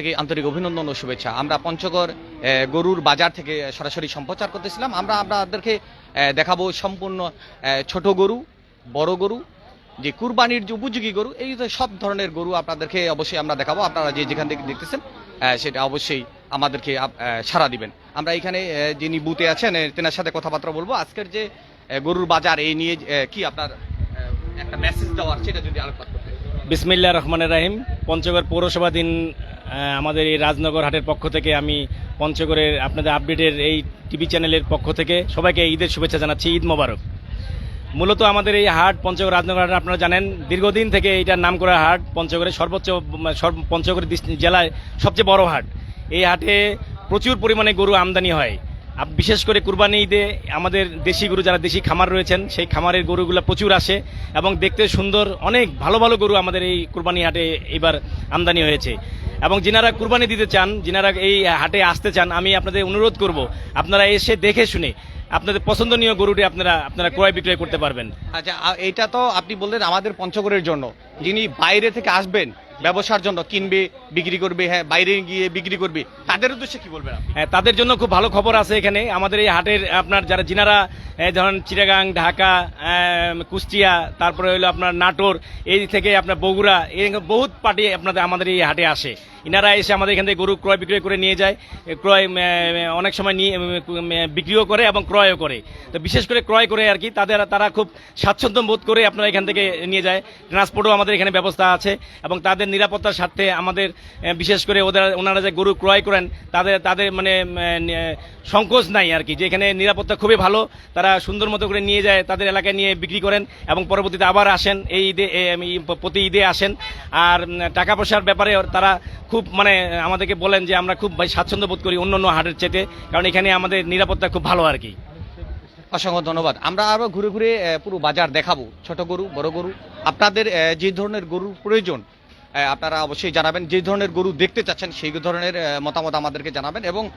থেকে আন্তরিক অভিনন্দন ও শুভেচ্ছা। আমরা পঞ্চগড় গরুর বাজার থেকে সরাসরি সম্প্রচার করতেছিলাম। আমরা আপনাদেরকে দেখাবো সম্পূর্ণ ছোট গরু বড় গরু যে কুরবানির যে উপযোগী গরু এই সব ধরনের গরু আপনাদেরকে অবশ্যই আমরা দেখাবো। আপনারা যে যেখান থেকে দেখতেছেন সেটা অবশ্যই আমাদেরকে সাড়া দিবেন। আমরা এখানে যিনি বুথে আছেন তেনার সাথে কথাবার্তা বলব। আজকের যে গরুর বাজার এই নিয়ে কি আপনার একটা মেসেজ দেওয়ার সেটা যদি আলোকপাত করতে। বিসমিল্লা রহমানের রাহিম। পঞ্চগড় পৌরসভা দিন আহ, আমাদের এই রাজনগর হাটের পক্ষ থেকে আমি পঞ্চগড়ের আপনাদের আপডেটের এই টিভি চ্যানেলের পক্ষ থেকে সবাইকে ঈদের শুভেচ্ছা জানাচ্ছি, ঈদ মোবারক। মূলত আমাদের এই হাট পঞ্চগড় রাজনগর হাট, আপনারা জানেন, দীর্ঘদিন থেকে এটার নাম করা হাট পঞ্চগড়ের সর্বোচ্চ পঞ্চগড় জেলায় সবচেয়ে বড় হাট। এই হাটে প্রচুর পরিমাণে গরু আমদানি হয়। বিশেষ করে কুরবানি ঈদে আমাদের দেশি গরু, যারা দেশি খামার রয়েছেন, সেই খামারের গরুগুলো প্রচুর আসে এবং দেখতে সুন্দর, অনেক ভালো ভালো গরু আমাদের এই কুরবানি হাটে এবার আমদানি হয়েছে। এবং যিনারা কুরবানি দিতে চান, যিনারা এই হাটে আসতে চান, আমি আপনাদের অনুরোধ করব, আপনারা এসে দেখে শুনে আপনাদের পছন্দনীয় গরুটি আপনারা আপনারা ক্রয় বিক্রয় করতে পারবেন। আচ্ছা এটা তো আপনি বললেন আমাদের পঞ্চগড়ের জন্য। যিনি বাইরে থেকে আসবেন ব্যবসার জন্য কিনবে বিক্রি করবে হ্যাঁ বাইরে গিয়ে বিক্রি করবে তাদের উদ্দেশ্যে কি বলবেন হ্যাঁ, তাদের জন্য খুব ভালো খবর আছে এখানে। আমাদের এই হাটের আপনার যারা জিনারা ধরেন চিটাগাং ঢাকা কুষ্টিয়া তারপরে হলো আপনার নাটোর এই থেকে আপনার বগুড়া এই বহুত পার্টি আপনাদের আমাদের এই হাটে আসে। ইনারা এসে আমাদের এখান থেকে গরু ক্রয় বিক্রয় করে নিয়ে যায় ক্রয় অনেক সময় নিয়ে বিক্রিও করে এবং ক্রয়ও করে। তো বিশেষ করে ক্রয় করে আর কি, তাদের, তারা খুব স্বাচ্ছন্দ্য বোধ করে আপনারা এখান থেকে নিয়ে যায়। ট্রান্সপোর্টও আমাদের এখানে ব্যবস্থা আছে এবং তাদের নিরাপত্তার স্বার্থে আমাদের বিশেষ করে ওদের, ওনারা যে গরু ক্রয় করেন, তাদের তাদের মানে সংকোচ নাই আর কি। যে এখানে নিরাপত্তা খুবই ভালো, তারা সুন্দর মতো করে নিয়ে যায়, তাদের এলাকায় নিয়ে বিক্রি করেন এবং পরবর্তীতে আবার আসেন, এই ঈদে প্রতি ঈদে আসেন। আর টাকা পয়সার ব্যাপারে তারা খুব মানে আমাদেরকে বলেন যে আমরা খুব স্বাচ্ছন্দ্য বোধ করি অন্য অন্য হাটের চেতে কারণ এখানে আমাদের নিরাপত্তা খুব ভালো আর কি। অসংখ্য ধন্যবাদ। আমরা আরও ঘুরে ঘুরে পুরো বাজার দেখাবো, ছোট গরু, বড় গরু। আপনাদের যে ধরনের গরুর প্রয়োজন আপনারা অবশ্যই জানাবেন। যে ধরনের গরু দেখতে চাচ্ছেন, সেই ধরনের মতামত আমাদেরকে জানাবেন এবং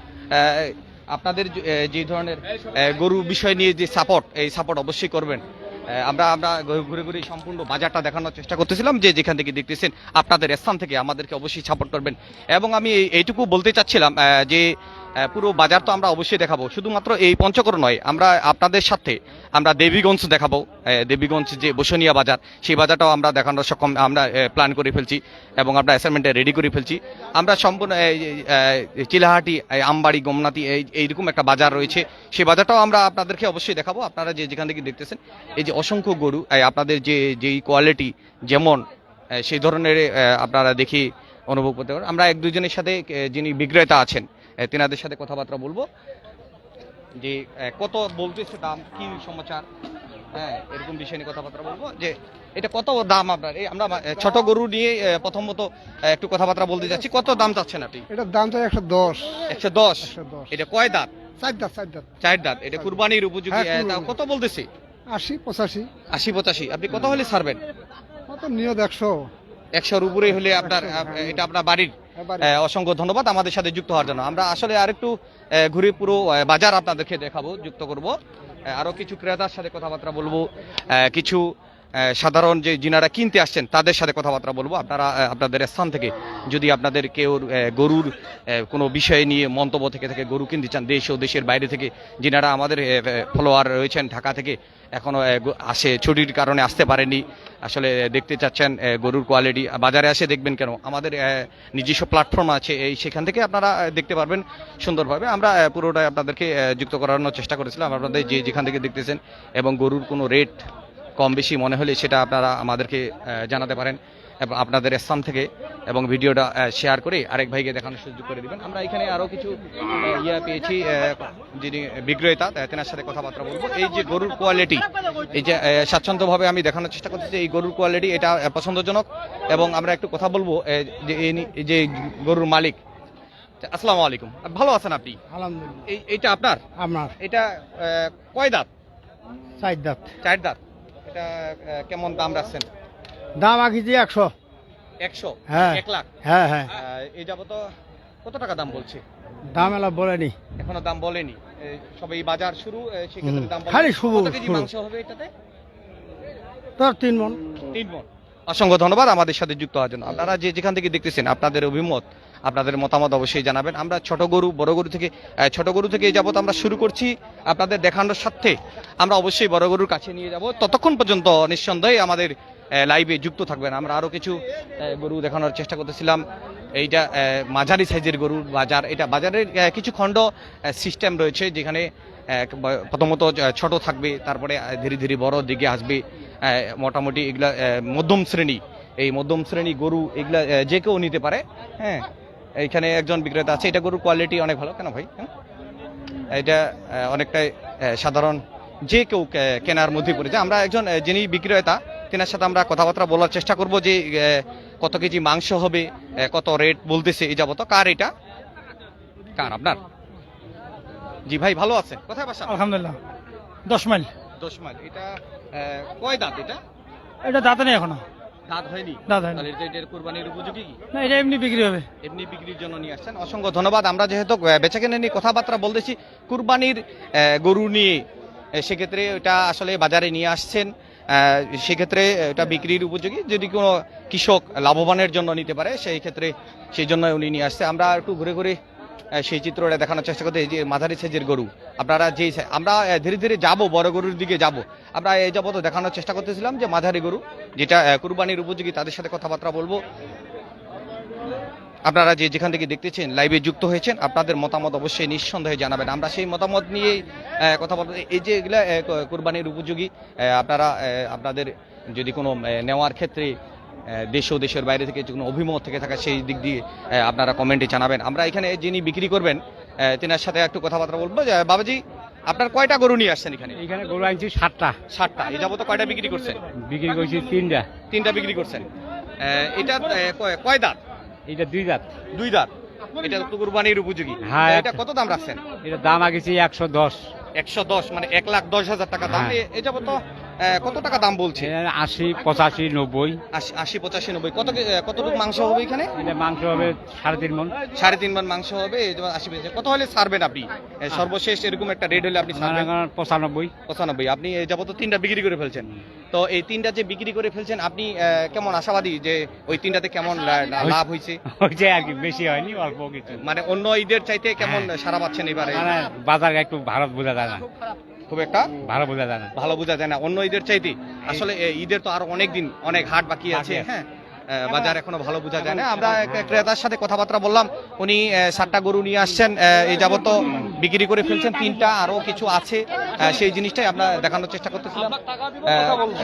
আপনাদের যে- ধরনের গরু বিষয় নিয়ে যে সাপোর্ট এই সাপোর্ট অবশ্যই করবেন। আমরা আমরা ঘুরে- ঘুরে সম্পূর্ণ বাজারটা দেখানোর চেষ্টা করতেছিলাম যে যেখান থেকে দেখতেছেন আপনাদের স্থান থেকে আমাদেরকে অবশ্যই সাপোর্ট করবেন। এবং আমি এইটুকু বলতে চাচ্ছিলাম যে পুরো বাজার তো আমরা অবশ্যই দেখাবো। শুধুমাত্র এই পঞ্চকর নয়, আমরা আপনাদের সাথে আমরা দেবীগঞ্জ দেখাবো। দেবীগঞ্জ যে বসুনিয়া বাজার, সেই বাজারটাও আমরা দেখানোর সক্ষম, আমরা প্ল্যান করে ফেলছি এবং আমরা অ্যাসাইনমেন্টে রেডি করে ফেলছি। আমরা সম্পূর্ণ চিলাহাটি আমবাড়ি, গোমনাতি, এই, এইরকম একটা বাজার রয়েছে। সেই বাজারটাও আমরা আপনাদেরকে অবশ্যই দেখাবো। আপনারা যে যেখান থেকে দেখতেছেন, এই যে অসংখ্য গরু আপনাদের যে, যেই কোয়ালিটি যেমন সেই ধরনের আপনারা দেখি অনুভব করতে পারেন। আমরা এক দুজনের সাথে যিনি বিক্রেতা আছেন তেনাদের সাথে কথাবার্তা বলব। যে কত বলতেছে দাম কি সমাচার? হ্যাঁ এরকম বিষয় নিয়ে কথাবার্তা বলব। যে এটা কত দাম আপনার? এই আমরা ছোট গরু নিয়ে প্রথমত একটু কথাবার্তা বলতে যাচ্ছি। কত দাম চাচ্ছেন আপনি? এটার দাম তো একশো দশ। একশো দশ? এটা কয় দাঁত? চার দাঁত চার দাঁত। চার দাঁত। এটা কুরবানির উপযোগী হ্যাঁ। কত বলতেছে? আশি পঁচাশি। আশি পঁচাশি। আপনি কত হলে ছাড়বেন? কত নিয়ত একশো। একশোর উপরে হলে আপনার এটা আপনার বাড়ির অসংখ্য ধন্যবাদ আমাদের সাথে যুক্ত হওয়ার জন্য। আমরা আসলে আরেকটু ঘুরে পুরো বাজার আপনাদেরকে দেখাবো যুক্ত করব। আহ, আরও কিছু ক্রেতার সাথে কথাবার্তা বলব। কিছু সাধারণ যে যিনারা কিনতে আসছেন তাদের সাথে কথাবার্তা বলব। আপনারা আপনাদের স্থান থেকে যদি আপনাদের কেউ গরুর কোনো বিষয় নিয়ে মন্তব্য থেকে থেকে গরু কিনতে চান দেশ ও দেশের বাইরে থেকে যিনারা আমাদের ফলোয়ার রয়েছেন ঢাকা থেকে এখনও আহ, গ- আসে ছুটির কারণে আসতে পারেনি। আসলে দেখতে চাচ্ছেন গরুর কোয়ালিটি বাজারে আসে দেখবেন কেন? আমাদের নিজস্ব প্ল্যাটফর্ম আছে এই সেখান থেকে আপনারা দেখতে পারবেন সুন্দরভাবে। আমরা পুরোটাই আপনাদেরকে যুক্ত করানোর চেষ্টা করেছিলাম। আপনাদের যে যেখান থেকে দেখতেছেন এবং গরুর কোনো রেট কম বেশি মনে হলে সেটা আপনারা আমাদেরকে জানাতে পারেন। এবং আপনাদের স্থান থেকে এবং ভিডিওটা শেয়ার করে আরেক ভাইকে দেখানোর সুযোগ করে দিবেন। আমরা এখানে আরও কিছু ইয়া পেয়েছি যিনি বিক্রেতা আহ, তেনার সাথে কথাবার্তা বলব। এই যে গরুর কোয়ালিটি এই যে স্বাচ্ছন্দ্যভাবে আমি দেখানোর চেষ্টা করছি যে এই গরুর কোয়ালিটি এটা পছন্দজনক। এবং আমরা একটু কথা বলব যে এই যে গরুর মালিক। আসসালামু আলাইকুম। ভালো আছেন আপনি? আলহামদুলিল্লাহ। এই এইটা আপনার? আপনার এটা কয় দাঁত? চার দাঁত। চার দাঁত। এটা কেমন দাম রাখছেন? দাম আঁকিছি একশো। একশো? হ্যাঁ। এক লাখ? হ্যাঁ হ্যাঁ। এই যাবত কত টাকা দাম বলছে? দাম এলা বলেনি। এখনও দাম বলেনি। এই সবে এই বাজার শুরু সেক্ষেত্রে দাম। খালি শুরু। মাংস হবে এটাতে? তোর তিন মন। তিন মন। অসংখ্য ধন্যবাদ আমাদের সাথে যুক্ত হওয়ার জন্য। আপনারা যে যেখান থেকে দেখতেছেন আপনাদের অভিমত আপনাদের মতামত অবশ্যই জানাবেন। আমরা ছোট গরু বড় গরু থেকে ছোট গরু থেকে এই যাবত আমরা শুরু করছি। আপনাদের দেখানোর সাথে আমরা অবশ্যই বড় গরুর কাছে নিয়ে যাব। ততক্ষণ পর্যন্ত নিঃসন্দেহে আমাদের লাইভে যুক্ত থাকবেন। আমরা আরও কিছু গরু দেখানোর চেষ্টা করতেছিলাম। এইটা মাঝারি সাইজের গরুর বাজার। এটা বাজারের কিছু খণ্ড সিস্টেম রয়েছে যেখানে প্রথমত ছোট থাকবে, তারপরে ধীরে ধীরে বড় দিকে আসবে মোটামুটি এগুলা মধ্যম শ্রেণি। এই মধ্যম শ্রেণি গরু এগুলা যে কেউ নিতে পারে হ্যাঁ? এইখানে একজন বিক্রেতা আছে। এটা গরুর কোয়ালিটি অনেক ভালো। কেন ভাই? হ্যাঁ? এটা অনেকটাই সাধারণ। যে কেউ কেনার মধ্যে পড়েছে আমরা একজন যিনি বিক্রেতা তেনার সাথে আমরা কথাবার্তা বলার চেষ্টা করব যে কত কেজি মাংস হবে কত রেট বলতেছে এই যাবত। কার এটা? কার আপনার? জি ভাই ভালো আছেন? কোথায় বাসা? আলহামদুলিল্লাহ। দশ মাইল। দশ মাইল। এটা কয় দাঁত এটা? এটা দাঁত নেই এখনও। দাঁত হয়নি? দাঁত হয়নি। তাহলে এটা এটার কুরবানির উপযোগী না এটা এমনি বিক্রি হবে। এমনি বিক্রির জন্য নিয়ে আসছেন। অসংখ্য ধন্যবাদ। আমরা যেহেতু বেচা কেনা নিয়ে কথাবার্তা বলতেছি কুরবানির গরু নিয়ে সেক্ষেত্রে ওটা আসলে বাজারে নিয়ে আসছেন। সেক্ষেত্রে এটা বিক্রির উপযোগী। যদি কোনো কৃষক লাভবানের জন্য নিতে পারে সেই ক্ষেত্রে সেই জন্য উনি নিয়ে আসছে। আমরা একটু ঘুরে ঘুরে সেই চিত্রটা দেখানোর চেষ্টা করতে এই যে মাঝারি সাইজের গরু আপনারা যেই আমরা ধীরে ধীরে যাব বড় গরুর দিকে যাব। আমরা এই যাবত দেখানোর চেষ্টা করতেছিলাম যে মাঝারি গরু যেটা কুরবানির উপযোগী তাদের সাথে কথাবার্তা বলব। আপনারা যে যেখান থেকে দেখতেছেন লাইভে যুক্ত হয়েছেন আপনাদের মতামত অবশ্যই নিঃসন্দেহে জানাবেন। আমরা সেই মতামত নিয়ে কথা বলতে এই যে এগুলা কোরবানির উপযোগী আপনারা আপনাদের যদি কোনো নেওয়ার ক্ষেত্রে দেশ ও দেশের বাইরে থেকে কোনো অভিমত থেকে থাকা সেই দিক দিয়ে আপনারা কমেন্টে জানাবেন। আমরা এখানে যিনি বিক্রি করবেন তেনার সাথে একটু কথাবার্তা বলব। বাবাজি আপনার কয়টা গরু নিয়ে আসছেন এখানে? এখানে গরু আনছি সাতটা। ষাটটা এই যাবত কয়টা বিক্রি করছেন? বিক্রি করছি তিনটা। তিনটা বিক্রি করছেন। এটা কয় দাঁত? এটা দুই দাঁত। দুই দাঁত। এটা তো কুরবানির উপযোগী। হ্যাঁ, এটা কত দাম রাখছেন? এটা দাম আগেছি একশো দশ। একশো দশ মানে এক লাখ দশ হাজার টাকা। দাম এটা আহ, কত টাকা দাম বলছে? আশি পঁচাশি নব্বই। আশি- পঁচাশি নব্বই। কত কতটুকু মাংস হবে এখানে? মাংস হবে সাড়ে তিন মন সাড়ে তিন মন মাংস হবে আশি। কত হলে ছাড়বেন আপনি? সর্বশেষ এরকম একটা রেট হলে আপনি পঁচানব্বই। পঁচানব্বই। আপনি এই যাবত তিনটা বিক্রি করে ফেলছেন। তো এই তিনটা যে বিক্রি করে ফেলছেন আপনি কেমন আশাবাদী যে ওই তিনটাতে কেমন লাভ হয়েছে? হয়েছে আর কি বেশি হয়নি অল্প কিছু। মানে অন্য ঈদের চাইতে কেমন সারা পাচ্ছেন এবারে? মানে বাজার একটু ভারত বোঝা যায় না। খুব একটা ভালো বোঝা যায় না। ভালো বোঝা যায় না। অন্য ঈদের চাইতে আসলে ঈদের তো আরও অনেক দিন অনেক হাট বাকি আছে হ্যাঁ? বাজার এখনও ভালো বোঝা যায় না। আমরা ক্রেতার সাথে কথাবার্তা বললাম উনি সাতটা গরু নিয়ে আসছেন এই যাবত বিক্রি করে ফেলছেন তিনটা আরও কিছু আছে সেই জিনিসটাই আমরা দেখানোর চেষ্টা করতেছিলাম।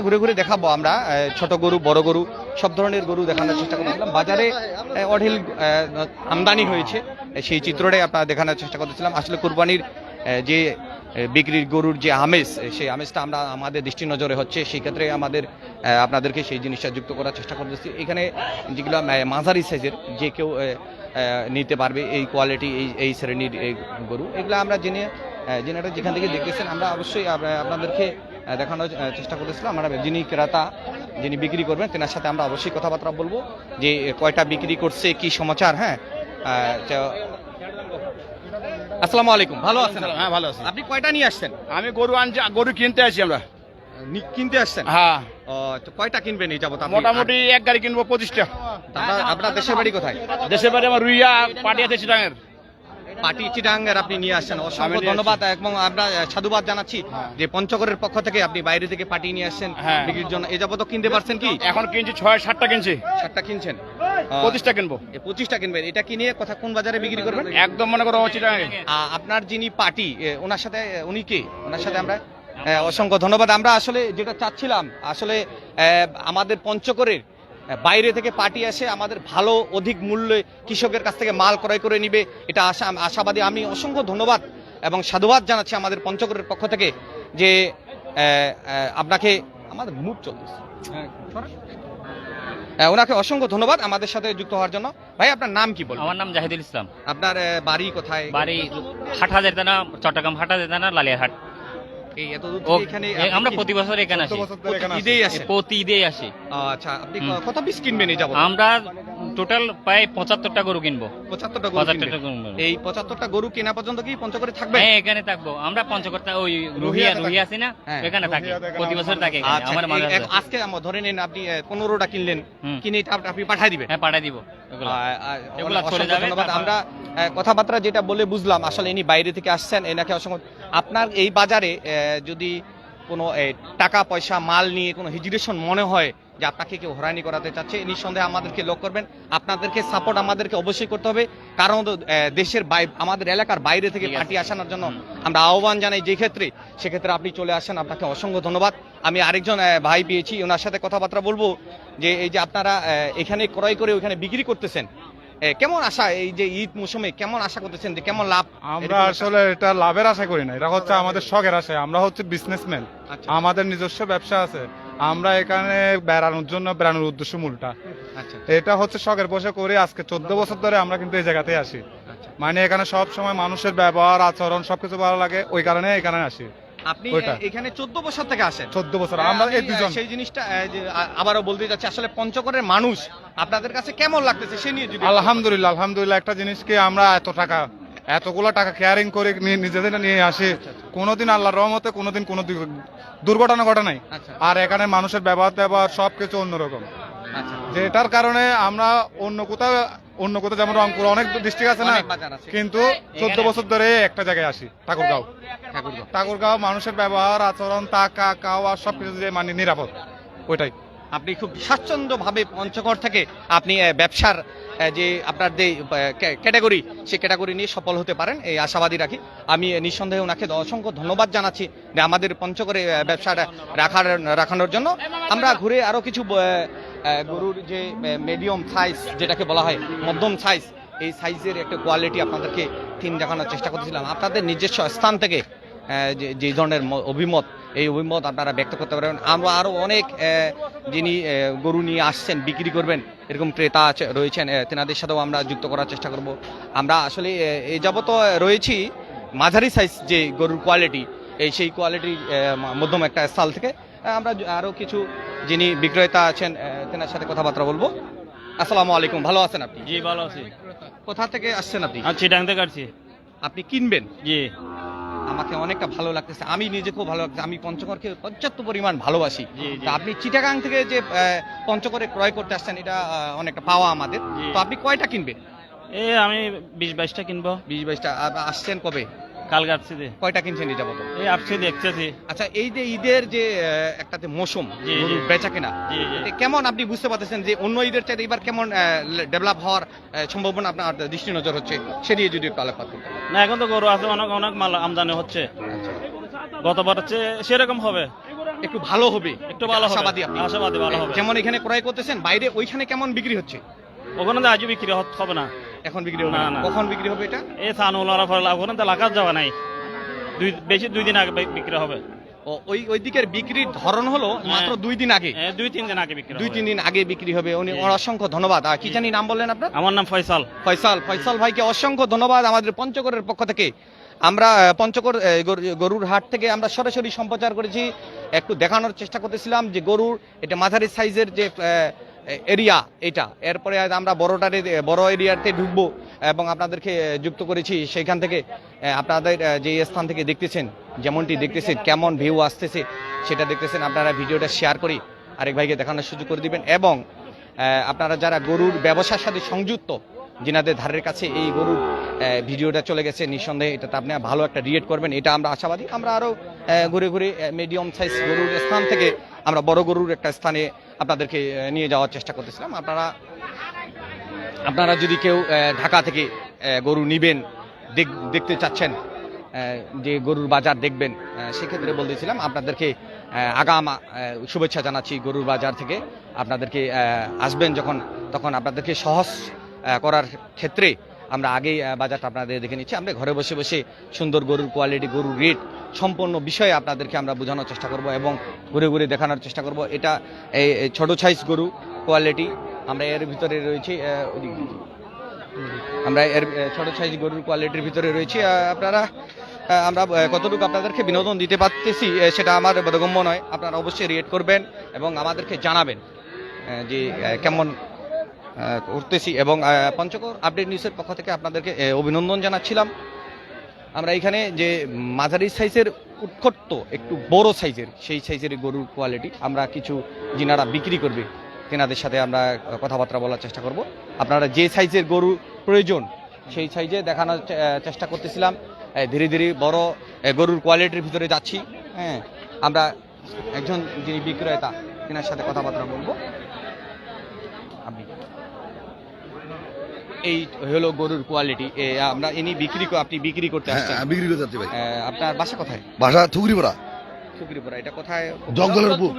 ঘুরে ঘুরে দেখাবো আমরা ছোট গরু বড় গরু সব ধরনের গরু দেখানোর চেষ্টা করতেছিলাম। বাজারে অঢেল আমদানি হয়েছে সেই চিত্রটাই আপনারা দেখানোর চেষ্টা করতেছিলাম। আসলে কুরবানির যে বিক্রির গরুর যে আমেজ সেই আমেজটা আমরা আমাদের দৃষ্টি নজরে হচ্ছে, সেই ক্ষেত্রে আমাদের আপনাদেরকে সেই জিনিসটা যুক্ত করার চেষ্টা করতেছি। এখানে যেগুলো মাঝারি সাইজের যে কেউ নিতে পারবে এই কোয়ালিটি, এই এই শ্রেণির গরু, এগুলো আমরা জেনে জেনেটা যেখান থেকে দেখতেছেন, আমরা অবশ্যই আপনাদেরকে দেখানোর চেষ্টা করতেছিলাম। আমরা যিনি ক্রেতা, যিনি বিক্রি করবেন, তেনার সাথে আমরা অবশ্যই কথাবার্তা বলব যে কয়টা বিক্রি করছে, কি সমাচার হ্যাঁ? আসসালামু আলাইকুম। ভালো আছেন? হ্যাঁ ভালো আছে। আপনি কয়টা নিয়ে আসছেন? আমি গরু আনছি গরু কিনতে আসি আমরা। কিনতে আসছেন? হ্যাঁ। তো কয়টা কিনবেন এই যাবত? মোটামুটি এক গাড়ি কিনবো পঁচিশটা। আপনার দেশের বাড়ি কোথায়? দেশের বাড়ি আমার রুইয়া পাটিয়াতে চিটাঙের পার্টি চিটাঙ্গের আপনি নিয়ে আসছেন। অসংখ্য ধন্যবাদ এবং আমরা সাধুবাদ জানাচ্ছি যে পঞ্চগড়ের পক্ষ থেকে আপনি বাইরে থেকে পার্টি নিয়ে আসছেন হ্যাঁ। বিক্রির জন্য। এই যাবত কিনতে পারছেন কি? এখন কিনছি ছয় সাতটা কিনছি। সাতটা কিনছেন। পঁচিশটা কিনবো। পঁচিশটা কিনবেন। এটা কিনে কথা কোন বাজারে বিক্রি করবেন? একদম মনে করো চিটাঙে আহ, আপনার যিনি পার্টি ওনার সাথে উনি কে? ওনার সাথে আমরা? আহ, অসংখ্য ধন্যবাদ। আমরা আসলে যেটা চাচ্ছিলাম আসলে আহ, আমাদের পঞ্চকরের বাইরে থেকে পার্টি আসে আমাদের ভালো অধিক মূল্যে কৃষকের কাছ থেকে মাল ক্রয় করে নিবে এটা আশা আশাবাদী। আমি অসংখ্য ধন্যবাদ এবং সাধুবাদ জানাচ্ছি আমাদের পঞ্চগড়ের পক্ষ থেকে যে আপনাকে আমাদের মুখ চলতেছে। ওনাকে অসংখ্য ধন্যবাদ আমাদের সাথে যুক্ত হওয়ার জন্য। ভাই আপনার নাম কি বলবেন? আমার নাম জাহিদুল ইসলাম। আপনার বাড়ি কোথায়? বাড়ি হাটা যেতে না চট্টগ্রাম হাটা যেতে না লালিয়ারহাট। এই এত দূর থেকে এখানে আপনি আমরা প্রতি বছর এখানে আসি। ঈদেই আসেন? প্রতি ঈদেই আসি। আচ্ছা আপনি কত পিস কিনবেন এই যাবত আমরা টোটাল প্রায় পঁচাত্তরটা গরু কিনবো। পঁচাত্তরটা পঁচাত্তরটা গরু এই পঁচাত্তরটা গরু কেনা পর্যন্ত কি পঞ্চগড়ে থাকবে? হ্যাঁ এখানে থাকব। আমরা পঞ্চকর্তা ওই রুহিয়া রুহিয়াতে রুহি আছে না? হ্যাঁ। এখানে থাকি। প্রতি বছর থাকি আচ্ছা আমার আজকে ধরে নিন আপনি পনেরোটা কিনলেন। কিনে আপনি পাঠাই দিবেন। হ্যাঁ পাঠাই দিব। এগুলো। চলে যাবে, আমরা কথাবার্তা যেটা বলে বুঝলাম আসলে ইনি বাইরে থেকে আসছেন এনাকে অসংখ্য আপনার এই বাজারে যদি কোনো টাকা পয়সা মাল নিয়ে কোনো হিজিরেশন মনে হয় যে আপনাকে কেউ হরানি করাতে চাচ্ছে নিঃসন্দেহে আমাদেরকে লক করবেন। আপনাদেরকে সাপোর্ট আমাদেরকে অবশ্যই করতে হবে। কারণ দেশের বাই- আমাদের এলাকার বাইরে থেকে পার্টি আসানোর জন্য আমরা আহ্বান জানাই যে ক্ষেত্রে সেক্ষেত্রে আপনি চলে আসেন আপনাকে অসংখ্য ধন্যবাদ। আমি আরেকজন ভাই পেয়েছি ওনার সাথে কথাবার্তা বলব যে এই যে আপনারা এখানে ক্রয় করে ওখানে বিক্রি করতেছেন কেমন আশা এই যে ঈদ মৌসুমে? কেমন আশা করতেছেন যে কেমন লাভ? আমরা আসলে এটা লাভের আশা করি না। এটা হচ্ছে আমাদের শখের আশা। আমরা হচ্ছে বিজনেসম্যান আচ্ছা। আমাদের নিজস্ব ব্যবসা আছে। আমরা এখানে বেড়ানোর জন্য বেড়ানোর উদ্দেশ্য মূলটা। আচ্ছা। এটা হচ্ছে শখের বসে করে আজকে চোদ্দ বছর ধরে আমরা কিন্তু এই জায়গাতে আসি। আচ্ছা। মানে এখানে সব সময় মানুষের ব্যবহার আচরণ সবকিছু ভালো লাগে। ওই কারণে এখানে আসি। আপনি এখানে চোদ্দ বছর থেকে আসেন। চোদ্দ বছর। আমরা এই দুজন। সেই জিনিসটা আবারও বলতে যাচ্ছি আসলে পঞ্চগড়ের মানুষ আপনাদের কাছে কেমন লাগতেছে সে নিয়ে যদি আলহামদুলিল্লাহ আলহামদুলিল্লাহ একটা জিনিসকে আমরা এত টাকা এতগুলো টাকা কেয়ারিং করে নিয়ে- নিজেদের নিয়ে আসি কোনোদিন আল্লাহর রহমতে কোনোদিন কোনো দুর্ঘটনা ঘটে নাই। আচ্ছা। আর এখানে মানুষের ব্যবহার ব্যবহার সবকিছু অন্যরকম। আচ্ছা। যেটার কারণে আমরা অন্য কোথাও অন্য কোথাও যেমন রংপুর অনেক ডিস্ট্রিক্ট আছে না। কিন্তু চোদ্দ বছর ধরে একটা জায়গায় আসি ঠাকুরগাঁও। ঠাকুরগাঁও। ঠাকুরগাঁও মানুষের ব্যবহার আচরণ তাকা খাওয়া সবকিছু যে মানে নিরাপদ ওইটাই। আপনি খুব স্বাচ্ছন্দ্যভাবে পঞ্চগড় থেকে আপনি ব্যবসার যে আপনার যে ক্যাটাগরি সেই ক্যাটাগরি নিয়ে সফল হতে পারেন এই আশাবাদী রাখি। আমি নিঃসন্দেহে ওনাকে অসংখ্য ধন্যবাদ জানাচ্ছি যে আমাদের পঞ্চগড়ে ব্যবসাটা রাখার রাখানোর জন্য। আমরা ঘুরে আরও কিছু গরুর যে মিডিয়াম সাইজ যেটাকে বলা হয় মধ্যম সাইজ এই সাইজের একটা কোয়ালিটি আপনাদেরকে থিম দেখানোর চেষ্টা করতেছিলাম। আপনাদের নিজস্ব স্থান থেকে যে ধরনের অভিমত, এই অভিমত আপনারা ব্যক্ত করতে পারবেন আমরা আরও অনেক যিনি গরু নিয়ে আসছেন, বিক্রি করবেন, এরকম ক্রেতা আছে, রয়েছেন তেনাদের সাথেও আমরা যুক্ত করার চেষ্টা করব। আমরা আসলে এই যাবত রয়েছি মাঝারি সাইজ যে গরুর কোয়ালিটি এই সেই কোয়ালিটি মধ্যম একটা স্থল থেকে আমরা জ- আরও কিছু যিনি বিক্রেতা আছেন তেনার সাথে কথাবার্তা বলব। আসসালামু আলাইকুম ভালো আছেন আপনি? জি ভালো আছি। কোথা থেকে আসছেন আপনি? চিটাং থেকে আসছি। আপনি কিনবেন? জি। আমাকে অনেকটা ভালো লাগতেছে। আমি নিজে খুব ভালো লাগছে আমি পঞ্চগড়কে পর্যাপ্ত পরিমাণ ভালোবাসি। আপনি চিটাগাং থেকে যে পঞ্চগড়ে ক্রয় করতে আসছেন এটা অনেকটা পাওয়া আমাদের। তো আপনি কয়টা কিনবেন? এ আমি বিশ বাইশটা কিনবো। বিশ বাইশটা। আসছেন কবে? কালকে আসছি কয়টা কিনছেন এই যাবত এই আসছি দেখতেছি আচ্ছা এই যে ঈদের যে একটাতে মৌসুম গরুর বেচা কেনা কেমন আপনি বুঝতে পারতেছেন যে অন্য ঈদের চাইতে এবার কেমন ডেভেলপ হওয়ার সম্ভাবনা আপনার দৃষ্টি নজর হচ্ছে সে নিয়ে যদি একটু আলোকপাত না এখন তো গরু আছে অনেক অনেক মাল আমদানি হচ্ছে। গতবার হচ্ছে সেরকম হবে। একটু ভালো হবে একটু ভালো হবে। আশাবাদী আপনি। আশাবাদী ভালো হবে। যেমন এখানে ক্রয় করতেছেন বাইরে ওইখানে কেমন বিক্রি হচ্ছে? ওখানে আজও বিক্রি হবে না। এখন বিক্রি হবে? না, না। না। কখন বিক্রি হবে এটা? এই সানুলার ফলে ওখানে তো লাগাত যাওয়া নাই। দুই বেশি দুই দিন আগে বিক্রি হবে। ওই ওই দিকের বিক্রির ধরন হলো মাত্র দুই দিন আগে? দুই তিন দিন আগে বিক্রি দুই। তিন দিন আগে বিক্রি হবে। উনি অসংখ্য ধন্যবাদ। আর কি জানি নাম বললেন আপনার? আমার নাম ফয়সাল। ফয়সাল ফয়সাল ভাইকে অসংখ্য ধন্যবাদ আমাদের পঞ্চগড়ের পক্ষ থেকে। আমরা পঞ্চগড় গরুর হাট থেকে আমরা সরাসরি সম্প্রচার করেছি। একটু দেখানোর চেষ্টা করতেছিলাম যে গরুর এটা মাঝারি সাইজের যে এরিয়া, এটা। এরপরে আমরা বড়টারে বড় এরিয়াতে ঢুকবো এবং আপনাদেরকে যুক্ত করেছি সেইখান থেকে আপনাদের যে স্থান থেকে দেখতেছেন, যেমনটি দেখতেছেন, কেমন ভিউ আসতেছে, সেটা দেখতেছেন, আপনারা ভিডিওটা শেয়ার করি আরেক ভাইকে দেখানোর সুযোগ করে দিবেন এবং আপনারা যারা গরুর ব্যবসার সাথে সংযুক্ত, যেনাদের ধারের কাছে এই গরুর ভিডিওটা চলে গেছে, নিঃসন্দেহে এটাতে আপনি ভালো একটা রিয়েট করবেন, এটা আমরা আশাবাদী। আমরা আরও ঘুরে ঘুরে মিডিয়াম সাইজ গরুর স্থান থেকে আমরা বড় গরুর একটা স্থানে আপনাদেরকে নিয়ে যাওয়ার চেষ্টা করতেছিলাম। আপনারা আপনারা যদি কেউ ঢাকা থেকে গরু নিবেন দেখতে চাচ্ছেন যে গরুর বাজার দেখবেন সেক্ষেত্রে বলতেছিলাম আপনাদেরকে আগাম শুভেচ্ছা জানাচ্ছি গরুর বাজার থেকে। আপনাদেরকে আসবেন যখন, তখন আপনাদেরকে সহজ করার ক্ষেত্রে আমরা আগেই বাজারটা আপনাদের দেখে নিচ্ছি। আমরা ঘরে বসে বসে সুন্দর গরুর কোয়ালিটি গরুর রেট সম্পূর্ণ বিষয়ে আপনাদেরকে আমরা বোঝানোর চেষ্টা করব এবং ঘুরে ঘুরে দেখানোর চেষ্টা করব। এটা এই ছোটো সাইজ গরু কোয়ালিটি আমরা এর ভিতরে রয়েছি। আমরা এর ছোট সাইজ গরুর কোয়ালিটির ভিতরে রয়েছি। আপনারা আমরা কতটুকু আপনাদেরকে বিনোদন দিতে পারতেছি সেটা আমার বোধগম্য নয়। আপনারা অবশ্যই রিয়েট করবেন এবং আমাদেরকে জানাবেন যে কেমন করতেছি এবং পঞ্চগড় আপডেট নিউজের পক্ষ থেকে আপনাদেরকে অভিনন্দন জানাচ্ছিলাম। আমরা এখানে যে মাঝারি সাইজের উৎকট্ট, একটু বড় সাইজের, সেই সাইজের গরুর কোয়ালিটি আমরা কিছু যিনারা বিক্রি করবে, তেনাদের সাথে আমরা কথাবার্তা বলার চেষ্টা করব। আপনারা যে সাইজের গরু প্রয়োজন, সেই সাইজে দেখানোর চেষ্টা করতেছিলাম। ধীরে ধীরে বড় গরুর কোয়ালিটির ভিতরে যাচ্ছি। হ্যাঁ আমরা একজন যিনি বিক্রেতা, তেনার সাথে কথাবার্তা বলব। আপনি এই হলো গরুর কোয়ালিটি আমরা ইনি বিক্রি আপনি বিক্রি করতে আসছেন। হ্যাঁ বিক্রি করতে যাচ্ছি ভাই। আপনার বাসা কোথায়? বাসা থুগরিপাড়া সুগ্রীপুরা এটা কোথায়? জঙ্গলের বুক।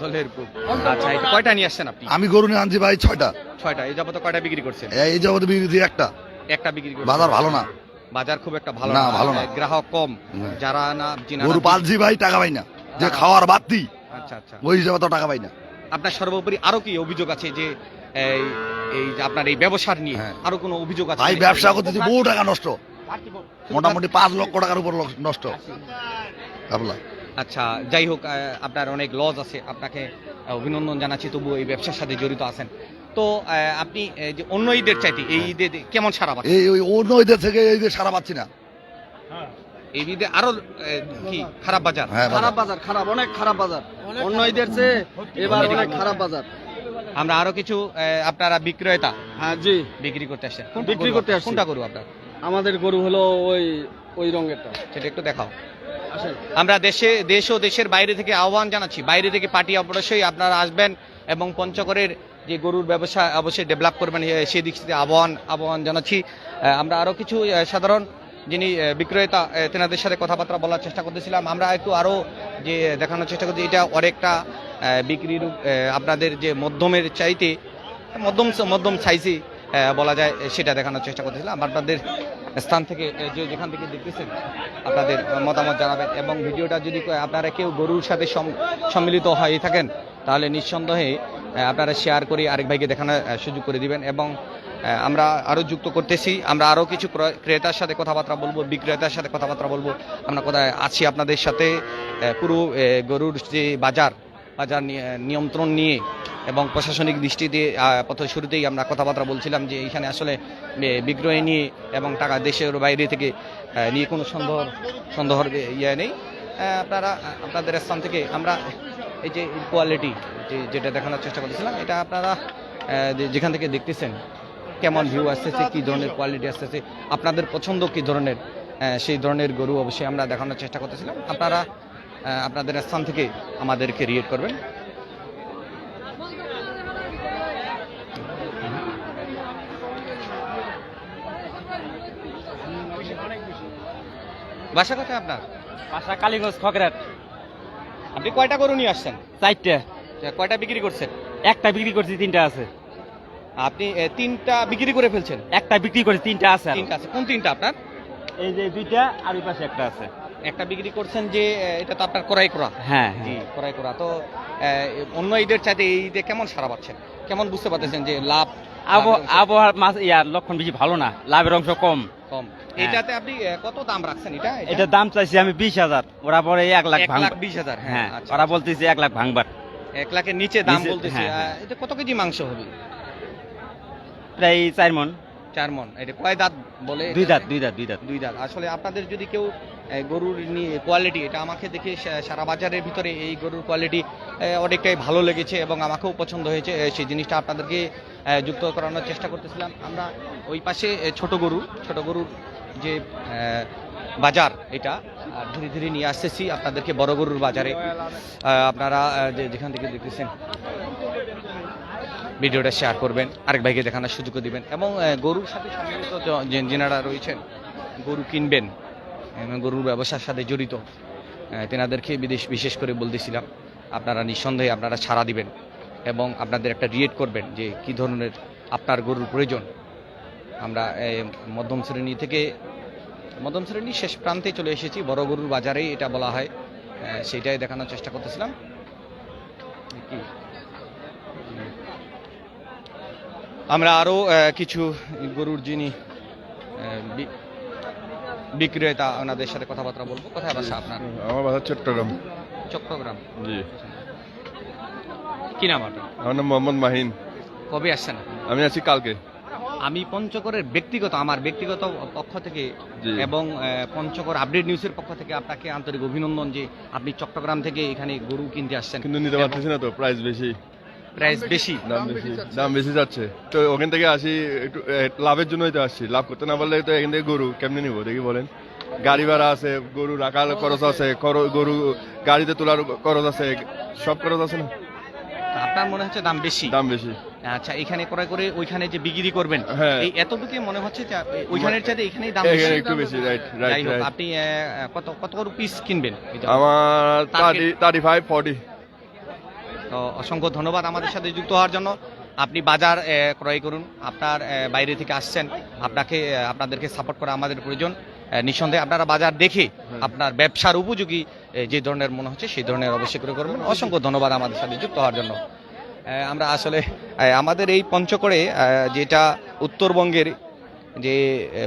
জলের বুক আচ্ছা এটা কয়টা নিয়ে আসছেন আপনি? আমি গরু নিয়ে আনছি ভাই ছয়টা। ছয়টা এই যাবত কয়টা বিক্রি করছেন? এই যাবত বিক্রি দিই একটা। একটা বিক্রি করছেন। বাজার ভালো না। বাজার খুব একটা ভালো না, ভালো না। গ্রাহক কম। যারা না গরু পালছি ভাই টাকা পাই না। যে টাকা- খাওয়ার বাড়তি আচ্ছা আচ্ছা। ওই হিসাবে তো টাকা পাই না। আপনার সর্বোপরি আরও কি অভিযোগ আছে যে এই এই যে আপনার এই ব্যবসার নিয়ে হ্যাঁ। আরও কোনো অভিযোগ আছে? ভাই ব্যবসা করতেছি বহু টাকা নষ্ট। মোটামুটি পাঁচ লক্ষ টাকার উপর নষ্ট। ভাবলা। আচ্ছা যাই হোক আহ, আপনার অনেক লজ আছে। আপনাকে আহ, অভিনন্দন জানাচ্ছি তবু এই ব্যবসার সাথে জড়িত আছেন। তো আহ, আপনি আহ, যে অন্য ঈদের চাইতে এই ঈদে কেমন সারা পাচ্ছেন? এই ওই অন্য ঈদের থেকে এই যে সারা পাচ্ছি না। এই ঈদে আরও আহ, কি খারাপ বাজার? হ্যাঁ বাজার। খারাপ বাজার খারাপ অনেক খারাপ বাজার। অন্য ঈদের চেয়ে এবার অনেক খারাপ বাজার। আমরা আরও কিছু আপনারা বিক্রেতা হ্যাঁ জি। বিক্রি করতে আসছেন। বিক্রি করতে আসছি। কোনটা করব আপনার? আমাদের গরু হলো ওই ওই রঙেরটা। সেটা একটু দেখাও। আসেন। আমরা দেশে দেশ ও দেশের বাইরে থেকে আহ্বান জানাচ্ছি। বাইরে থেকে পার্টি অবশ্যই আপনারা আসবেন এবং পঞ্চগড়ের যে গরুর ব্যবসা অবশ্যই ডেভেলপ করবেন সেই দিক থেকে আহ্বান আহ্বান জানাচ্ছি। আমরা আরও কিছু সাধারণ যিনি বিক্রেতা তেনাদের সাথে কথাবার্তা বলার চেষ্টা করতেছিলাম। আমরা একটু আরও যে, দেখানোর চেষ্টা করছি এটা অনেকটা বিক্রির আপনাদের যে মধ্যমের চাইতে, মধ্যম মধ্যম সাইজে বলা যায় সেটা দেখানোর চেষ্টা করতেছিলাম। আপনাদের স্থান থেকে যে, যেখান থেকে দেখতেছেন, আপনাদের মতামত জানাবেন। এবং ভিডিওটা যদি আপনারা কেউ গরুর সাথে সম্মিলিত হয়ে থাকেন, তাহলে নিঃসন্দেহে আপনারা শেয়ার করে আরেক ভাইকে দেখানোর সুযোগ করে দিবেন। এবং আমরা আরও যুক্ত করতেছি। আমরা আরও কিছু ক্রেতার সাথে কথাবার্তা বলব, বিক্রেতার সাথে কথাবার্তা বলব। আমরা কোথায় আছি আপনাদের সাথে? পুরো গরুর যে বাজার বাজার নিয়ন্ত্রণ নিয়ে এবং প্রশাসনিক দৃষ্টি দিয়ে পথ শুরুতেই আমরা কথাবার্তা বলছিলাম যে এখানে আসলে বিক্রয় নিয়ে এবং টাকা দেশের বাইরে থেকে নিয়ে কোনো সন্দেহ, সন্দেহর ইয়ে নেই। আপনারা আপনাদের স্থান থেকে আমরা এই যে কোয়ালিটি যেটা দেখানোর চেষ্টা করতেছিলাম, এটা আপনারা যেখান থেকে দেখতেছেন কেমন ভিউ আসতেছে কি ধরনের কোয়ালিটি আসতেছে আপনাদের পছন্দ কি ধরনের? সেই ধরনের গরু অবশ্যই আমরা দেখানোর চেষ্টা করতেছিলাম। আপনারা আপনাদের স্থান থেকে আমাদেরকে রিয়েট করবেন। বাসা কোথায় আপনার? বাসা কালীগঞ্জ খকরাট আপনি কয়টা গরু নিয়ে আসছেন? চারটে। কয়টা বিক্রি করছেন? একটা বিক্রি করছি তিনটা আছে। আপনি তিনটা বিক্রি করে ফেলছেন? একটা বিক্রি করছি তিনটা আছে তিনটা আছে। কোন তিনটা আপনার? এই যে দুইটা আর ওই পাশে একটা আছে। একটা বিক্রি করছেন যে এটা তো আপনার ক্রয় করা হ্যাঁ। জি ক্রয় করা তো অন্য ঈদের চাইতে এই ঈদে কেমন সারা পাচ্ছেন? কেমন বুঝতে পারতেছেন যে লাভ আবহাওয়ার মাছ ইয়ার লক্ষণ বেশি ভালো না। লাভের অংশ কম। কম। হ্যাঁ। এটাতে আপনি কত দাম রাখছেন এটা? এটার দাম চাইছি আমি বিশ হাজার। ওরা পরে এক লাখ লাখ বিশ হাজার হ্যাঁ হ্যাঁ আচ্ছা, ওরা বলতেছে এক লাখ ভাঙবার। এক লাখের নিচে দাম বলতেছে। হ্যাঁ, হ্যাঁ। এটা কত কেজি মাংস হবে? প্রায় চার মন। চার মন এটা কয় দাঁত বলে দুই দাঁত দুই দাঁত দুই দাঁত। দুই দাঁত। আসলে আপনাদের যদি কেউ গরুর নিয়ে কোয়ালিটি এটা আমাকে দেখে সারা বাজারের ভিতরে এই গরুর কোয়ালিটি অনেকটাই ভালো লেগেছে এবং আমাকেও পছন্দ হয়েছে। সেই জিনিসটা আপনাদেরকে যুক্ত করানোর চেষ্টা করতেছিলাম। আমরা ওই পাশে ছোট গরু ছোট গরুর যে বাজার এটা আর ধীরে ধীরে নিয়ে আসতেছি আপনাদেরকে বড় গরুর বাজারে। আপনারা যে যেখান থেকে দেখতেছেন। ভিডিওটা শেয়ার করবেন, আরেক ভাইকে দেখানোর সুযোগ দিবেন। এবং গরুর সাথে সম্মিলিত যেনারা রয়েছেন, গরু কিনবেন গরুর ব্যবসার সাথে জড়িত তেনাদেরকে বিদেশ, বিশেষ করে বলতেছিলাম, আপনারা নিঃসন্দেহে আপনারা ছাড়া দিবেন এবং আপনাদের একটা রিয়েট করবেন যে কি ধরনের আপনার গরুর প্রয়োজন। আমরা মধ্যম শ্রেণি থেকে, মধ্যম শ্রেণি শেষ প্রান্তে চলে এসেছি, বড় গরুর বাজারেই এটা বলা হয় সেটাই দেখানোর চেষ্টা করতেছিলাম। কি? আমরা আরও কিছু গরুর যিনি বিক্রেতা ওনাদের সাথে কথাবার্তা বলব। কোথায় বাসা আপনার? আমার বাসা চট্টগ্রাম। চট্টগ্রাম। জি। কি নাম আপনার? আমার নাম মোহাম্মদ মাহিন। কবে আসছেন আমি আছি কালকে। আমি পঞ্চগড়ের ব্যক্তিগত আমার ব্যক্তিগত পক্ষ থেকে এবং পঞ্চগড় আপডেট নিউজের পক্ষ থেকে আপনাকে আন্তরিক অভিনন্দন যে আপনি চট্টগ্রাম থেকে এখানে গরু কিনতে আসছেন। কিন্তু নিতে পারতেছি না তো প্রাইস বেশি। প্রাইস বেশি? দাম বেশি দাম বেশি যাচ্ছে। তো ওখান থেকে আসি একটু লাভের জন্যই তো আসছি। লাভ করতে না পারলে তো এখান থেকে গরু কেমনে নিবো? দেখি বলেন। গাড়ি ভাড়া আছে গরু রাখার খরচ আছে গরু গাড়িতে তোলার খরচ আছে সব খরচ আছে না? আপনার মনে হচ্ছে দাম বেশি? দাম বেশি। আচ্ছা এখানে ক্রয় করে ওইখানে যে বিক্রি করবেন হ্যাঁ। এই এতটুকু মনে হচ্ছে যে ওইখানের চাইতে এখানেই দাম বেশি? একটু বেশি রাইট রাইট আপনি কত কত করে পিস কিনবেন? আমার thirty Target- thirty five forty তো অসংখ্য ধন্যবাদ আমাদের সাথে যুক্ত হওয়ার জন্য। আপনি বাজার ক্রয় করুন। আপনার বাইরে থেকে আসছেন আপনাকে আপনাদেরকে সাপোর্ট করা আমাদের প্রয়োজন। নিঃসন্দেহে আপনারা বাজার দেখে আপনার ব্যবসার উপযোগী যে ধরনের মনে হচ্ছে সেই ধরনের অবশ্যই করে করবেন। অসংখ্য ধন্যবাদ আমাদের সাথে যুক্ত হওয়ার জন্য। আমরা আসলে আমাদের এই পঞ্চগড়ে আহ, যেটা উত্তরবঙ্গের যে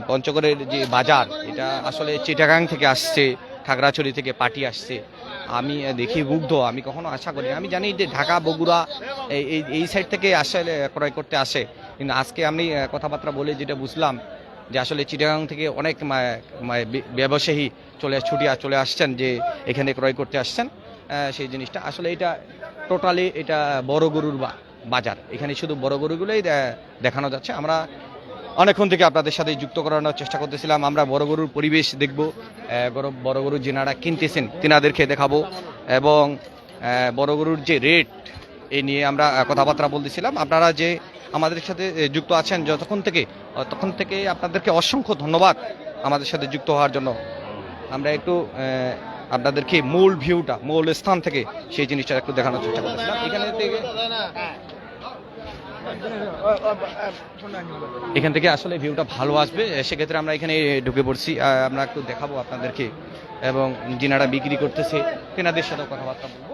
পঞ্চগড়ের যে বাজার এটা আসলে চিটাগাং থেকে আসছে। খাগড়াছড়ি থেকে পার্টি আসছে। আমি দেখি মুগ্ধ আমি কখনো আশা করি আমি জানি যে ঢাকা, বগুড়া, এই- এই সাইড থেকে আসলে ক্রয় করতে আসে। কিন্তু আজকে আমি কথাবার্তা বলে যেটা বুঝলাম, যে আসলে চিটাগাং থেকে অনেক ব্যবসায়ী চলে ছুটি চলে আসছেন, যে এখানে ক্রয় করতে আসছেন। সেই জিনিসটা। আসলে এটা টোটালি এটা বড় গরুর বাজার। এখানে শুধু বড় গরুগুলোই দেখানো যাচ্ছে। আমরা অনেকক্ষণ থেকে আপনাদের সাথে যুক্ত করানোর চেষ্টা করতেছিলাম। আমরা বড় গরুর পরিবেশ দেখব বড় বড় গরু যেনারা কিনতেছেন, তিনাদেরকে দেখাবো এবং বড় গরুর যে রেট এই নিয়ে আমরা কথাবার্তা বলতেছিলাম। আপনারা যে আমাদের সাথে যুক্ত আছেন যতক্ষণ থেকে তখন থেকে আপনাদেরকে অসংখ্য ধন্যবাদ আমাদের সাথে যুক্ত হওয়ার জন্য। আমরা একটু আপনাদেরকে মূল ভিউটা মূল স্থান থেকে সেই জিনিসটা একটু দেখানোর চেষ্টা করতেছিলাম। এখানে থেকে এখান থেকে আসলে ভিউটা ভালো আসবে, সেক্ষেত্রে আমরা এখানে ঢুকে পড়ছি। আমরা একটু দেখাবো আপনাদেরকে এবং যিনারা বিক্রি করতেছে, তেনাদের সাথে কথাবার্তা বলব।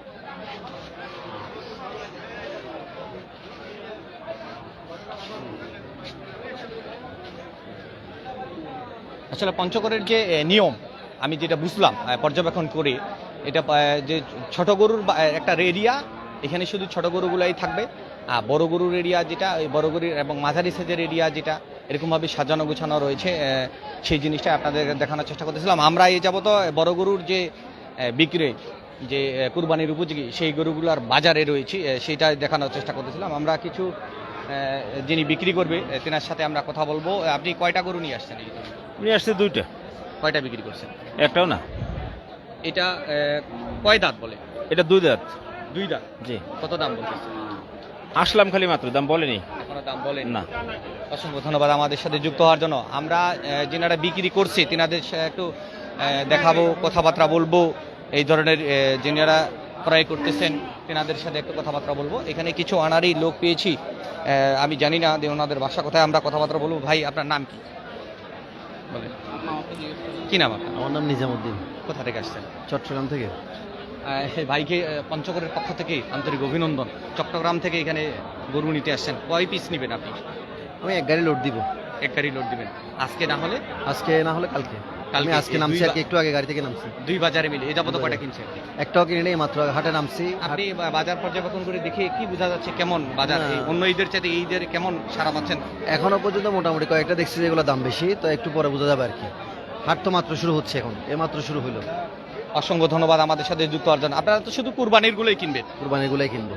আসলে পঞ্চগড়ের যে নিয়ম, আমি যেটা বুঝলাম পর্যবেক্ষণ করে, এটা যে ছোট গরুর একটা এরিয়া এখানে শুধু ছোট গরুগুলাই থাকবে বড় গরুর এরিয়া যেটা ওই বড় গরুর এবং মাঝারি সাইজের এরিয়া যেটা এরকমভাবে সাজানো গোছানো রয়েছে সেই জিনিসটা আপনাদের দেখানোর চেষ্টা করতেছিলাম। আমরা এই যাবত বড় গরুর যে আহ, বিক্রি যে কুরবানির উপযোগী সেই গরুগুলোর বাজারে রয়েছে সেটা দেখানোর চেষ্টা করতেছিলাম। আমরা কিছু যিনি বিক্রি করবে তেনার সাথে আমরা কথা বলব। আপনি কয়টা গরু নিয়ে আসছেন নিয়ে আসছে দুইটা। কয়টা বিক্রি করছেন? একটাও না? এটা কয় দাঁত বলে? এটা দুই দাঁত। দুই দাঁত? জি। কত দাম বলতেছে আসলাম খালি মাত্র দাম বলেনি? এখনও দাম বলেন। না। অসংখ্য ধন্যবাদ আমাদের সাথে যুক্ত হওয়ার জন্য। আমরা যেনারা বিক্রি করছি তেনাদের সাথে একটু দেখাবো কথাবার্তা বলব। এই ধরনের যেনারা ক্রয় করতেছেন তেনাদের সাথে একটু কথাবার্তা বলব। এখানে কিছু আনারই লোক পেয়েছি। আমি জানি না যে ওনাদের ভাষা কোথায় আমরা কথাবার্তা বলব। ভাই আপনার নাম কি? কি নাম আপনার? আমার নাম নিজামুদ্দিন। কোথা থেকে আসছেন? চট্টগ্রাম থেকে। ভাইকে পঞ্চগড়ের পক্ষ থেকে আন্তরিক অভিনন্দন। চট্টগ্রাম থেকে এখানে গরু নিতে আসছেন। কয় পিস নেবেন আপনি? আমি এক গাড়ি লোড দিব। এক গাড়ি লোড দিবেন। আজকে না হলে? আজকে না হলে কালকে। আমি কালকে আজকে নামছি আর একটু আগে গাড়ি থেকে নামছি। দুই বাজারে মিলে। এই যাবত দুই কয়টা। কিনছেন? একটাও কিনে নেই মাত্র হাটে নামছি। আপনি বাজার পর্যবেক্ষণ করে দেখে কি বোঝা যাচ্ছে কেমন বাজার? অন্য ঈদের চাইতে ঈদের কেমন সারা পাচ্ছেন? এখনও পর্যন্ত মোটামুটি কয়েকটা দেখছি যেগুলো দাম বেশি তো একটু পরে বোঝা যাবে আর কি। হাট তো মাত্র শুরু হচ্ছে এখন এ মাত্র শুরু হইল। অসংখ্য ধন্যবাদ আমাদের সাথে যুক্ত হওয়ার জন্য। আপনারা তো শুধু কুরবানির গুলোই কিনবেন? কুরবানিগুলাই কিনবো।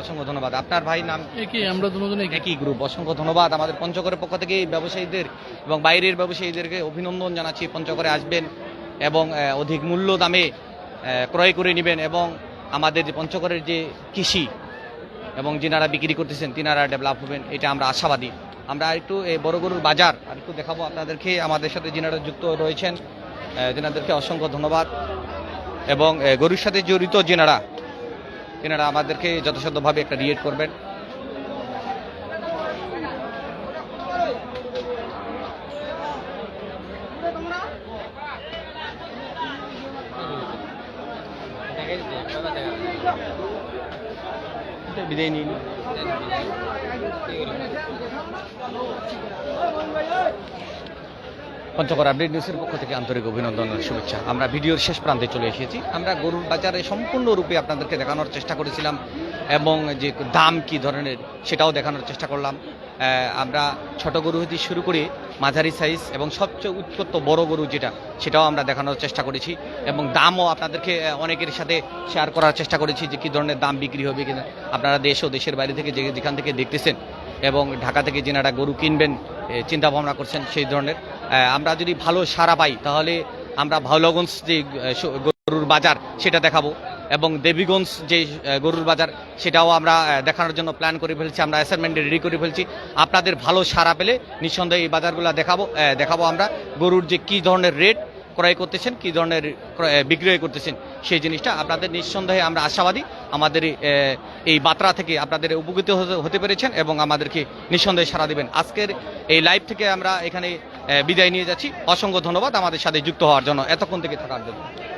অসংখ্য ধন্যবাদ। আপনার ভাই নাম? কি আমরা দুজন একই। গ্রুপ অসংখ্য ধন্যবাদ। আমাদের পঞ্চগড়ের পক্ষ থেকে এই ব্যবসায়ীদের এবং বাইরের ব্যবসায়ীদেরকে অভিনন্দন জানাচ্ছি। পঞ্চগড়ে আসবেন এবং অধিক মূল্য দামে ক্রয় করে নেবেন এবং আমাদের যে পঞ্চগড়ের যে কৃষি এবং যিনারা বিক্রি করতেছেন তিনারা ডেভেলপ হবেন এটা আমরা আশাবাদী। আমরা একটু এই বড় গরুর বাজার আর একটু দেখাবো আপনাদেরকে। আমাদের সাথে যিনারা যুক্ত রয়েছেন তেনাদেরকে অসংখ্য ধন্যবাদ। এবং গরুর সাথে জড়িত যেনারা, তেনারা আমাদেরকে যথাযথভাবে একটা রিয়েট করবেন। বিদায় নিন। পঞ্চগড় আপডেট নিউজের পক্ষ থেকে আন্তরিক অভিনন্দন শুভেচ্ছা। আমরা ভিডিওর শেষ প্রান্তে চলে এসেছি। আমরা গরুর বাজারে সম্পূর্ণরূপে আপনাদেরকে দেখানোর চেষ্টা করেছিলাম এবং যে দাম কি ধরনের সেটাও দেখানোর চেষ্টা করলাম। আমরা ছোট গরু হতে শুরু করে মাঝারি সাইজ এবং সবচেয়ে উৎকট বড় গরু যেটা, সেটাও আমরা দেখানোর চেষ্টা করেছি এবং দামও আপনাদেরকে অনেকের সাথে শেয়ার করার চেষ্টা করেছি যে কী ধরনের দাম বিক্রি হবে কিনা। আপনারা দেশ ও দেশের বাইরে থেকে যে যেখান থেকে দেখতেছেন এবং ঢাকা থেকে যেনারা গরু কিনবেন চিন্তা ভাবনা করছেন সেই ধরনের। আমরা যদি ভালো সারা পাই, তাহলে আমরা ভাওলগঞ্জ যে গরুর বাজার, সেটা দেখাবো। এবং দেবীগঞ্জ যে গরুর বাজার, সেটাও আমরা দেখানোর জন্য প্ল্যান করে ফেলছি, আমরা অ্যাসাইনমেন্ট রেডি করে ফেলছি। আপনাদের ভালো সারা পেলে নিঃসন্দেহে এই বাজারগুলো দেখাবো দেখাবো আমরা গরুর যে কী ধরনের রেট ক্রয় করতেছেন কি ধরনের ক্রয়- বিক্রয় করতেছেন সেই জিনিসটা আপনাদের নিঃসন্দেহে আমরা আশাবাদী। আমাদের এই, বার্তা থেকে আপনাদের উপকৃত হতে পেরেছেন এবং আমাদেরকে নিঃসন্দেহে সারা দিবেন। আজকের এই লাইভ থেকে আমরা এখানে বিদায় নিয়ে যাচ্ছি। অসংখ্য ধন্যবাদ আমাদের সাথে যুক্ত হওয়ার জন্য। এতক্ষণ থেকে থাকার জন্য।